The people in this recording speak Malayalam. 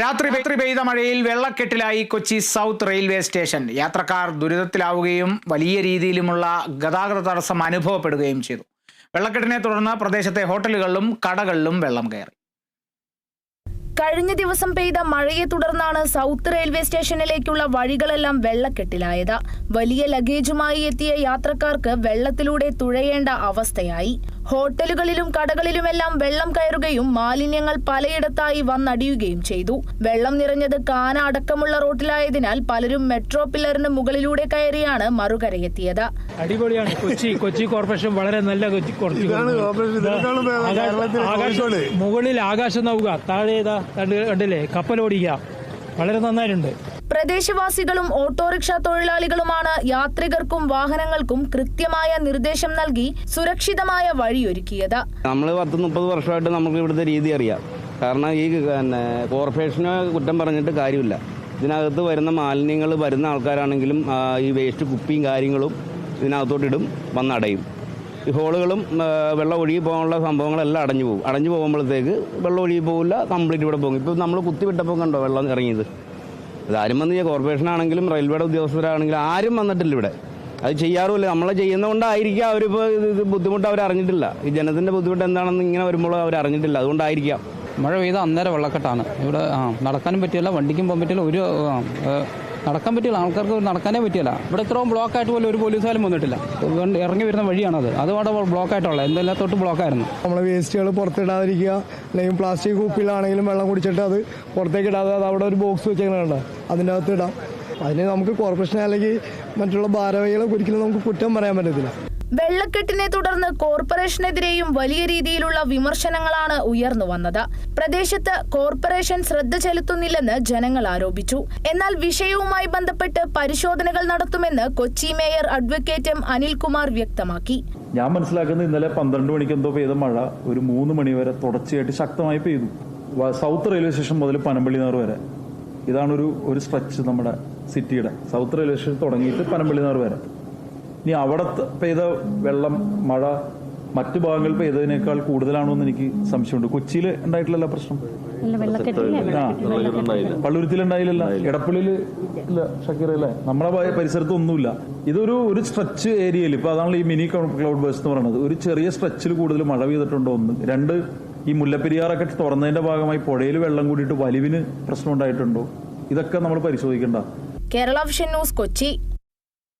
രാത്രി രാത്രി പെയ്ത മഴയിൽ വെള്ളക്കെട്ടിലായി കൊച്ചി സൗത്ത് റെയിൽവേ സ്റ്റേഷൻ. യാത്രക്കാർ ദുരിതത്തിലാവുകയും വലിയ രീതിയിലുമുള്ള ഗതാഗത തടസ്സം അനുഭവപ്പെടുകയും ചെയ്തു. വെള്ളക്കെട്ടിനെ തുടർന്ന് പ്രദേശത്തെ ഹോട്ടലുകളിലും കടകളിലും വെള്ളം കയറി. കഴിഞ്ഞ ദിവസം പെയ്ത മഴയെ തുടർന്നാണ് സൗത്ത് റെയിൽവേ സ്റ്റേഷനിലേക്കുള്ള വഴികളെല്ലാം വെള്ളക്കെട്ടിലായത്. വലിയ ലഗേജുമായി എത്തിയ യാത്രക്കാർക്ക് വെള്ളത്തിലൂടെ തുഴയേണ്ട അവസ്ഥയായി. ഹോട്ടലുകളിലും കടകളിലുമെല്ലാം വെള്ളം കയറുകയും മാലിന്യങ്ങൾ പലയിടത്തായി വന്നടിയുകയും ചെയ്തു. വെള്ളം നിറഞ്ഞത് കാന അടക്കമുള്ള റോട്ടിലായതിനാൽ പലരും മെട്രോ പില്ലറിന് മുകളിലൂടെ കയറിയാണ് മറുകരയെത്തിയത്. അടിപൊളിയാണ്. കൊച്ചി കൊച്ചി കോർപ്പറേഷൻ വളരെ നല്ല കൊച്ചി കുറച്ച്. മുകളിൽ ആകാശം നൗക താഴെ ഇതാ കണ്ട് കണ്ടില്ലേ? കപ്പലോടിക്കുക വളരെ നന്നായിട്ടുണ്ട്. പ്രദേശവാസികളും ഓട്ടോറിക്ഷ തൊഴിലാളികളുമാണ് യാത്രികർക്കും വാഹനങ്ങൾക്കും കൃത്യമായ നിർദ്ദേശം നൽകി സുരക്ഷിതമായ വഴിയൊരുക്കിയത്. നമ്മൾ പത്ത് മുപ്പത് വർഷമായിട്ട് നമുക്ക് ഇവിടുത്തെ രീതി അറിയാം. കാരണം ഈ പിന്നെ കോർപ്പറേഷനെ കുറ്റം പറഞ്ഞിട്ട് കാര്യമില്ല. ഇതിനകത്ത് വരുന്ന മാലിന്യങ്ങൾ വരുന്ന ആൾക്കാരാണെങ്കിലും ഈ വേസ്റ്റ് കുപ്പിയും കാര്യങ്ങളും ഇതിനകത്തോട്ടിടും വന്നടയും. ഈ ഹോളുകളും വെള്ളം ഒഴുകി പോകാനുള്ള സംഭവങ്ങളെല്ലാം അടഞ്ഞു പോകും. അടഞ്ഞു പോകുമ്പോഴത്തേക്ക് വെള്ളം ഒഴുകി പോകില്ല കംപ്ലീറ്റ് ഇവിടെ പോകും ഇപ്പോൾ നമ്മൾ കുത്തിവിട്ടപ്പോൾ കണ്ടോ വെള്ളം ഇറങ്ങിയത്? അതാരും വന്ന് ഈ കോർപ്പറേഷനാണെങ്കിലും റെയിൽവേയുടെ ഉദ്യോഗസ്ഥരാണെങ്കിലും ആരും വന്നിട്ടില്ല ഇവിടെ. അത് ചെയ്യാറുമില്ല. നമ്മൾ ചെയ്യുന്നതുകൊണ്ടായിരിക്കാം അവരിപ്പോൾ ഇത് ബുദ്ധിമുട്ട് അവർ അറിഞ്ഞിട്ടില്ല. ഈ ജനത്തിന്റെ ബുദ്ധിമുട്ട് എന്താണെന്ന് ഇങ്ങനെ വരുമ്പോൾ അവർ അറിഞ്ഞിട്ടില്ല. അതുകൊണ്ടായിരിക്കാം. മഴ പെയ്ത അന്നേരം വെള്ളക്കെട്ടാണ്. ഇവിടെ നടക്കാനും പറ്റില്ല വണ്ടിക്കും പോകാൻ പറ്റില്ല. ഒരു നടക്കാൻ പറ്റില്ല. ആൾക്കാർക്ക് നടക്കാനേ പറ്റില്ല. ഇവിടെ ഇത്രയും ബ്ലോക്ക് ആയിട്ട് പോലും ഒരു പോലീസുകാരും വന്നിട്ടില്ല. ഇറങ്ങി വരുന്ന വഴിയാണത്. അവിടെ ബ്ലോക്ക് ആയിട്ടുള്ളത് എന്തെല്ലാം തൊട്ട് ബ്ലോക്ക് ആയിരുന്നു. നമ്മൾ വേസ്റ്റുകൾ പുറത്തിടാതിരിക്കുക. അല്ലെങ്കിൽ പ്ലാസ്റ്റിക് കുപ്പിയിലാണെങ്കിലും വെള്ളം കുടിച്ചിട്ട് അത് പുറത്തേക്ക് ഇടാതെ അത് അവിടെ ഒരു ബോക്സ് വെച്ചേക്കണുണ്ട് അതിന്റെ അകത്ത് ഇടാം. അതിന് നമുക്ക് കോർപ്പറേഷൻ അല്ലെങ്കിൽ മറ്റുള്ള ഭാരവാഹികളെ ഒരിക്കലും നമുക്ക് കുറ്റം പറയാൻ പറ്റത്തില്ല. വെള്ളക്കെട്ടിനെ തുടർന്ന് കോർപ്പറേഷനെതിരെയും വലിയ രീതിയിലുള്ള വിമർശനങ്ങളാണ് ഉയർന്നു വന്നത്. പ്രദേശത്ത് കോർപ്പറേഷൻ ശ്രദ്ധ ചെലുത്തുന്നില്ലെന്ന് ജനങ്ങൾ ആരോപിച്ചു. എന്നാൽ വിഷയവുമായി ബന്ധപ്പെട്ട് പരിശോധനകൾ നടത്തുമെന്ന് Kochi mayor advocate M Anilkumar വ്യക്തമാക്കി. ഞാൻ മനസ്സിലാക്കുന്നത് ഇന്നലെ പന്ത്രണ്ട് മണിക്ക് എന്തോ പെയ്ത മഴ ഒരു മൂന്ന് മണി വരെ തുടർച്ചയായിട്ട് ശക്തമായി പെയ്തു. സൗത്ത് റെയിൽവേ സ്റ്റേഷൻ മുതൽ പനമ്പള്ളി നാർ വരെ. ഇതാണ് ഒരു ഒരു സ്ട്രെച്ച് നമ്മുടെ സിറ്റിയുടെ സൗത്ത് റെയിൽവേ സ്റ്റേഷൻ തുടങ്ങിയിട്ട് പനമ്പള്ളി നാർ വരെ. ഇനി അവിടെ പെയ്ത വെള്ളം മഴ മറ്റു ഭാഗങ്ങളിൽ പെയ്തതിനേക്കാൾ കൂടുതലാണോ എന്ന് എനിക്ക് സംശയമുണ്ട്. കൊച്ചിയിൽ ഉണ്ടായിട്ടില്ല പ്രശ്നം? പള്ളുരുത്തിൽ ഉണ്ടായില്ലല്ല? എടപ്പള്ളിയിൽ ഇല്ല ഷക്കീർ അല്ലേ? നമ്മളെ പരിസരത്ത് ഒന്നുമില്ല. ഇതൊരു ഒരു സ്ട്രെച്ച് ഏരിയയിൽ ഇപ്പൊ അതാണ് ഈ മിനി ക്ലൗഡ് ബേഴ്സ് എന്ന് പറയുന്നത്. ഒരു ചെറിയ സ്ട്രെച്ചിൽ കൂടുതൽ മഴ പെയ്തിട്ടുണ്ടോ ഒന്ന്? രണ്ട് ഈ മുല്ലപ്പെരിയാറൊക്കെ തുറന്നതിന്റെ ഭാഗമായി പുഴയിൽ വെള്ളം കൂടിയിട്ട് വലിവിന് പ്രശ്നം ഉണ്ടായിട്ടുണ്ടോ? ഇതൊക്കെ നമ്മൾ പരിശോധിക്കേണ്ട. Kerala vision news Kochi.